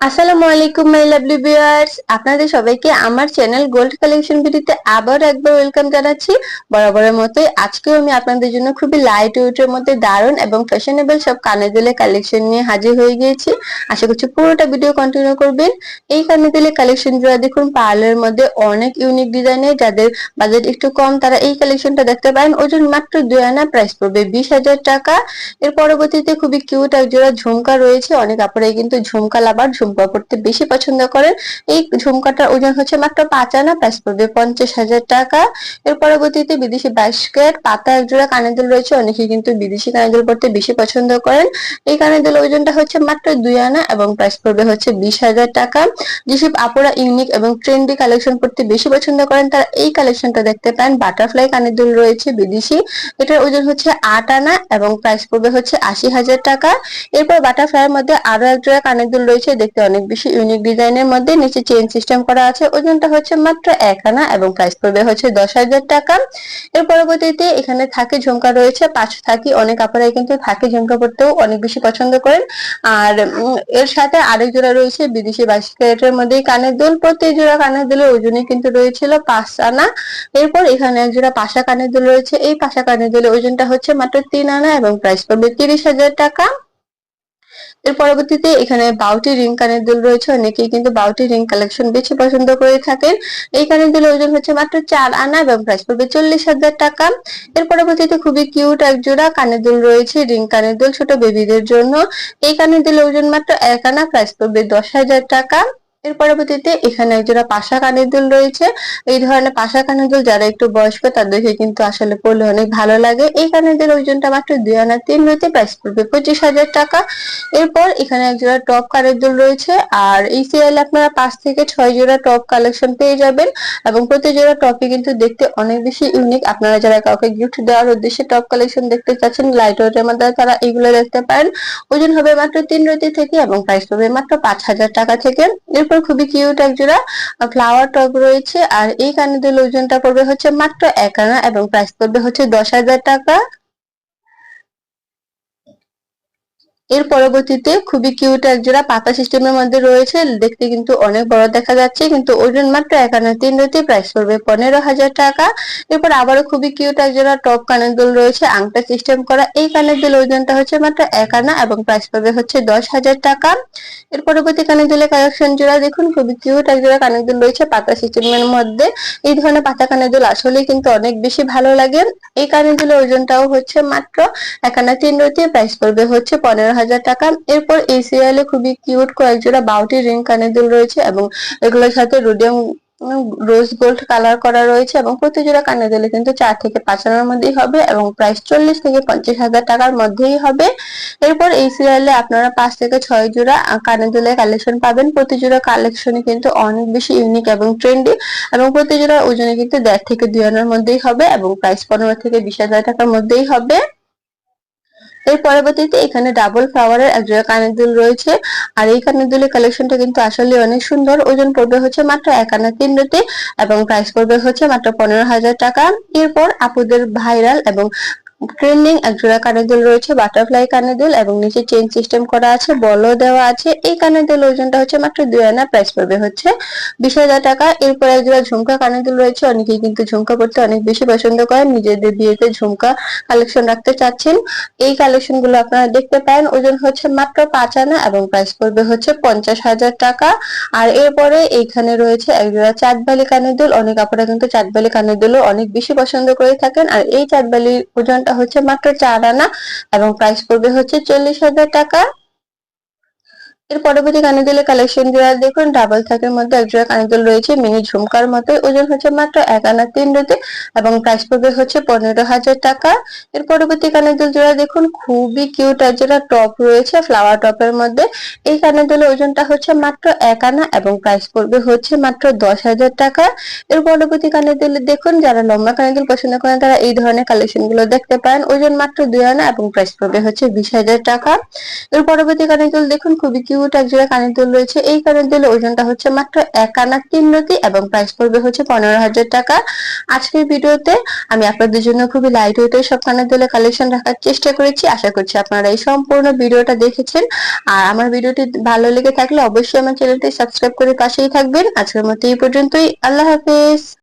আসসালামু আলাইকুম my lovely viewers আপনাদের সবাইকে আমার চ্যানেল গোল্ড কালেকশন ভিডিওতে আবার একবার ওয়েলকাম জানাচ্ছি। বরাবরের মতোই আজকেও আমি আপনাদের জন্য খুবই লাইট ওয়েটের মধ্যে দারুণ এবং ফ্যাশনেবল সব কানে দিলে কালেকশন নিয়ে হাজির হয়ে গিয়েছি। আশা করছি পুরোটা ভিডিও কন্টিনিউ করবেন। এই কানে দিলে কালেকশন জোড়া দেখুন পার্লের মধ্যে অনেক ইউনিক ডিজাইনের যাদের বাজেট একটু কম, তারা এই কালেকশনটা দেখতে পারেন। ওজন মাত্র দুই আনা প্রাইস পড়বে বিশ হাজার টাকা। এর পরবর্তীতে খুবই কিউট এক জোড়া ঝুমকা রয়েছে। অনেক আপনারাই কিন্তু ঝুমকা লাভার ঝুমকা পড়তে বেশি পছন্দ করেন। এই ঝুমকাটার ওজন হচ্ছে মাত্র পাঁচ আনা, প্রাইস পড়বে পঞ্চাশ হাজার টাকা। এর পরবর্তীতে বিদেশি বাস্কেট পাতা, একজোড়া কানের দুল রয়েছে, অনেকে কিন্তু বিদেশি কানের দুল পড়তে বেশি পছন্দ করেন। এই কানের দুল ওজনটা হচ্ছে মাত্র দুই আনা এবং প্রাইস পড়বে হচ্ছে বিশ হাজার টাকা। যেসব আপুরা ইউনিক এবং ট্রেন্ডি কালেকশন পড়তে বেশি পছন্দ করেন, তারা এই কালেকশনটা দেখতে পান। বাটারফ্লাই কানের দুল রয়েছে বিদেশি। এটার ওজন হচ্ছে আট আনা এবং প্রাইস পড়বে হচ্ছে আশি হাজার টাকা। এরপর বাটারফ্লাইয়ের মধ্যে আরও এক জোড়া কানের দুল রয়েছে দেখতে অনেক বেশি ইউনিক ডিজাইনের মধ্যে নিচে চেন সিস্টেম করা আছে। ওজনটা হচ্ছে মাত্র এক আনা এবং প্রাইস পড়বে হচ্ছে দশ হাজার টাকা। এর পরবর্তীতে এখানে থাকে ঝুমকা রয়েছে, পাঁচ থাকি। অনেক আপনারাই কিন্তু থাকে ঝুমকা পড়তেও অনেক বেশি পছন্দ করেন। আর এর সাথে আরেক জোড়া রয়েছে বিদেশি বাইশ ক্যারেটের মধ্যে কানের দুল। প্রতি জোড়া কানের দুলের ওজনে কিন্তু রয়েছিল পাঁচ আনা এরপর এখানে এক জোড়া পাশা কানের দুল রয়েছে। এই পাশা কানের দুলের ওজনটা হচ্ছে মাত্র তিন আনা এবং প্রাইস পড়বে তিরিশ হাজার টাকা। এর পরবর্তীতে এখানে বাউটি রিং কানের দুল রয়েছে। অনেকেই কিন্তু বাউটি রিং কালেকশন বেশি পছন্দ করে থাকেন। এই কানের দুলের ওজন হচ্ছে মাত্র চার আনা এবং প্রাইস পড়বে চল্লিশ হাজার টাকা। এর পরবর্তীতে খুবই কিউট এক জোড়া কানের দুল রয়েছে, রিং কানের দুল ছোট বেবিদের জন্য। এই কানের দুলের ওজন মাত্র এক আনা প্রাইস পড়বে দশ হাজার টাকা। এর পরবর্তীতে এখানে একজোড়া পাশা কানের দুল রয়েছে। এই ধরনের পাশা কানের দুল যারা একটু বয়স্ক, তাদেরকে কিন্তু আসলে পড়লে অনেক ভালো লাগে। এই কানের দুল ওজনটা মাত্র দুই আনা তিন রয়েছে প্রাইস পড়বে পঁচিশ হাজার টাকা। এরপর এখানে একজোড়া টপ কানের দুল রয়েছে আর এই সিরিয়ালে আপনারা পাঁচ থেকে ছয় জোড়া টপ কালেকশন পেয়ে যাবেন এবং প্রতি জোড়া টপই কিন্তু দেখতে অনেক বেশি ইউনিক আপনারা যারা কাউকে গিফট দেওয়ার উদ্দেশ্যে টপ কালেকশন দেখতে চাচ্ছেন লাইট ওয়েটের মধ্যে তারা এগুলো দেখতে পারেন। ওজন হবে মাত্র তিন রতি থেকে এবং প্রাইস পড়বে মাত্র পাঁচ হাজার টাকা থেকে। এরপর খুবই কিউট একজোড়া ফ্লাওয়ার টপ রয়েছে, আর এই কানের ওজনটা পড়বে হচ্ছে মাত্র এক আনা এবং প্রাইস পড়বে হচ্ছে দশ হাজার টাকা। এর পরবর্তীতে খুবই কিউট একজোড়া পাতা সিস্টেমের মধ্যে রয়েছে। দেখতে কিন্তু অনেক বড় দেখা যাচ্ছে, কিন্তু ওজন মাত্র একান্ন, তিন রতি প্রাইস পড়বে পনেরো হাজার টাকা। এরপর আবারও খুবই কিউট একজোড়া টপ কানের দুল রয়েছে, আংটা সিস্টেম করা এই কানের দুল ওজনটা হচ্ছে মাত্র এক আনা এবং প্রাইস পড়বে হচ্ছে দশ হাজার টাকা। এর পরবর্তী কানের দুলের কালেকশন জোড়া দেখুন, খুবই কিউট একজোড়া কানের দুল রয়েছে পাতা সিস্টেমের মধ্যে। এই ধরনের পাতা কানের দুল আসলে কিন্তু অনেক বেশি ভালো লাগে। এই কানের দুলের ওজনটাও হচ্ছে মাত্র এক আনা তিন রতি প্রাইস পড়বে হচ্ছে পনেরো হাজার টাকা। এরপর এই সিরিয়ালে খুবই কিউট কয়েক জোড়া বাউটি রিং কানের দুল রয়েছে এবং এগুলোর সাথে রোডিয়াম রোজ গোল্ড কালার করা রয়েছে এবং প্রতি জোড়া কানের দুলে কিন্তু চার থেকে পাঁচ আনার মধ্যেই হবে এবং প্রাইস চল্লিশ থেকে পঞ্চাশ হাজার টাকার মধ্যেই হবে। এরপর এই সিরিয়ালে আপনারা পাঁচ থেকে ছয় জোড়া কানে দুলের কালেকশন পাবেন। প্রতি জোড়া কালেকশনই কিন্তু অনেক বেশি ইউনিক এবং ট্রেন্ডি এবং প্রতি জোড়া ওজনে কিন্তু দেড় থেকে দুই আনার মধ্যেই হবে এবং প্রাইস পনেরো থেকে বিশ হাজার টাকার মধ্যেই হবে। এর পরবর্তীতে এখানে ডাবল ফ্লাওয়ারের এক জোড়া কানের দুল রয়েছে। আর এই কানের দুলের কালেকশনটা কিন্তু আসলে অনেক সুন্দর। ওজন পড়বে হচ্ছে মাত্র এক আনা তিন রুটি এবং প্রাইস পড়বে হচ্ছে মাত্র পনেরো হাজার টাকা। এরপর আপুদের ভাইরাল এবং ট্রেন্ডিং এক জোড়া কানের দুল রয়েছে, বাটারফ্লাই কানের দুল এবং নিচে চেন সিস্টেম করা আছে, বলও দেওয়া আছে। এই কানের দুল ওজনটা হচ্ছে মাত্র দুই আনা প্রাইস পড়বে হচ্ছে বিশ হাজার টাকা। এরপর এক জোড়া ঝুমকা কানের দুল রয়েছে, অনেকেই কিন্তু ঝুমকা পড়তে অনেক বেশি পছন্দ করেন, নিজেদের বিয়েতে ঝুমকা কালেকশন রাখতে চাচ্ছেন। এই কালেকশনগুলো আপনারা দেখতে পারেন, ওজন হচ্ছে মাত্র পাঁচ আনা এবং প্রাইস পড়বে হচ্ছে পঞ্চাশ হাজার টাকা। আর এরপরে এইখানে রয়েছে এক জোড়া চাঁদবালি কানের দুল, অনেক আপনারা কিন্তু চাঁদবালি কানের দুলও অনেক বেশি পছন্দ করে থাকেন। আর এই চাঁদবালির ওজনটা হচ্ছে মাত্র চার আনা এবং প্রাইস পড়বে হচ্ছে চল্লিশ হাজার টাকা। এর পরবর্তী কানের কালেকশন জোড়া দেখুন ডাবল থাকের মধ্যে এক জোড়া কানের রয়েছে মিনি ঝুমকার মতো ওজন হচ্ছে মাত্র এক আনা তিন রুটি এবং প্রাইস পড়বে হচ্ছে পনেরো হাজার টাকা। এর পরবর্তী কানের জোড়া দেখুন, খুবই কিউট আর যেটা টপ রয়েছে ফ্লাওয়ার টপের মধ্যে। এই কানের দুলের ওজনটা হচ্ছে মাত্র এক আনা এবং প্রাইস পড়বে হচ্ছে মাত্র দশ হাজার টাকা। এর পরবর্তী কানের দুল দেখুন, যারা লম্বা কানের দুল পছন্দ করেন, তারা এই ধরনের কালেকশনগুলো দেখতে পারেন। ওজন মাত্র দুই আনা এবং প্রাইস পড়বে হচ্ছে বিশ হাজার টাকা। এর পরবর্তী কানের দুল দেখুন, খুবই এক জোড়া কানের দুল রয়েছে। এই কানের দুল ওজনটা হচ্ছে মাত্র এক আনা তিন রতি এবং প্রাইস পড়বে হচ্ছে পনেরো হাজার টাকা। আজকের ভিডিওতে আমি আপনাদের জন্য খুবই লাইট ওয়েটের সব কানের দুলের কালেকশন রাখার চেষ্টা করেছি। আশা করছি আপনারা এই সম্পূর্ণ ভিডিওটা দেখেছেন। আর আমার ভিডিওটি ভালো লেগে থাকলে অবশ্যই আমার চ্যানেলটি সাবস্ক্রাইব করে পাশেই থাকবেন। আজকের মতো এই পর্যন্তই। আল্লাহ হাফেজ।